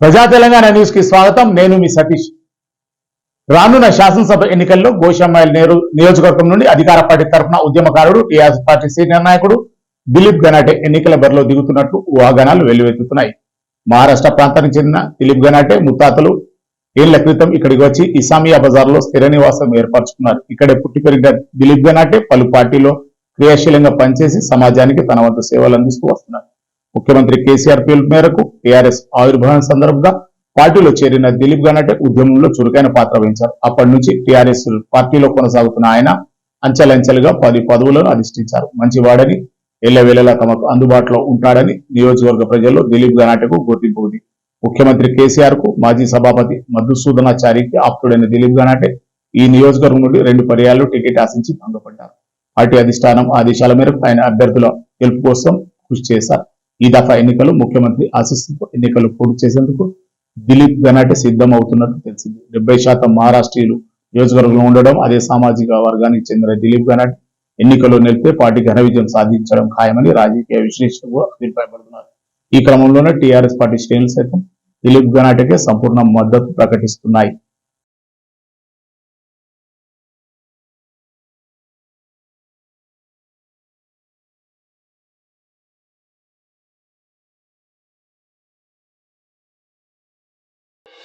ప్రజా తెలంగాణ న్యూస్కి స్వాగతం. నేను మీ సతీష్. రానున్న శాసనసభ ఎన్నికల్లో గోషమ్మాయిల్ నేరు నియోజకవర్గం నుండి అధికార పార్టీ తరఫున ఉద్యమకారుడు టీఆర్ఎస్ పార్టీ సీనియర్ నాయకుడు దిలీప్ గనాటే ఎన్నికల బరిలో దిగుతున్నట్లు ఊహాగానాలు వెల్లువెత్తుతున్నాయి. మహారాష్ట్ర ప్రాంతానికి చెందిన దిలీప్ గనాటే ముత్తాతలు ఏళ్ళ క్రితం ఇక్కడికి వచ్చి ఇసామియా బజార్లో స్థిర నివాసం ఏర్పరచుకున్నారు. ఇక్కడే పుట్టి పెరిగిన దిలీప్ గనాటే పలు పార్టీలో క్రియాశీలంగా పనిచేసి సమాజానికి తన వంతు సేవలు అందిస్తూ వస్తున్నారు. ముఖ్యమంత్రి కేసీఆర్ పిలుపు మేరకు టీఆర్ఎస్ ఆవిర్భావం సందర్భంగా పార్టీలో చేరిన దిలీప్ గనటే ఉద్యమంలో చురుకైన పాత్ర వహించారు. అప్పటి నుంచి టీఆర్ఎస్ పార్టీలో కొనసాగుతున్న ఆయన అంచెలంచెలుగా పది పదవులను అధిష్ఠించారు. మంచివాడని ఎల్లవేళలా తమకు అందుబాటులో ఉంటాడని నియోజకవర్గ ప్రజల్లో దిలీప్ గనాటకు గుర్తింపు ఉంది. ముఖ్యమంత్రి కేసీఆర్కు మాజీ సభాపతి మధుసూదనాచారికి ఆప్తుడైన దిలీప్ గనాటే ఈ నియోజకవర్గం నుండి రెండు పర్యాలు టికెట్ ఆశించి భంగపడ్డారు. పార్టీ అధిష్టానం ఆదేశాల మేరకు ఆయన అభ్యర్థుల గెలుపు కోసం కృషి చేశారు. ఈ దఫా ఎన్నికలు ముఖ్యమంత్రి ఆశిస్తుతో ఎన్నికలు పూర్తి చేసేందుకు దిలీప్ గనాటే సిద్ధం అవుతున్నట్టు తెలిసింది. డెబ్బై శాతం మహారాష్ట్రీయులు నియోజకవర్గంలో ఉండడం అదే సామాజిక వర్గానికి చెందిన దిలీప్ గనాట్ ఎన్నికల్లో నిలిపే పార్టీ ఘన విజయం సాధించడం ఖాయమని రాజకీయ విశ్లేషకులు అభిప్రాయపడుతున్నారు. ఈ క్రమంలోనే టీఆర్ఎస్ పార్టీ శ్రేణులు సైతం దిలీప్ గనాటకే సంపూర్ణ మద్దతు ప్రకటిస్తున్నాయి.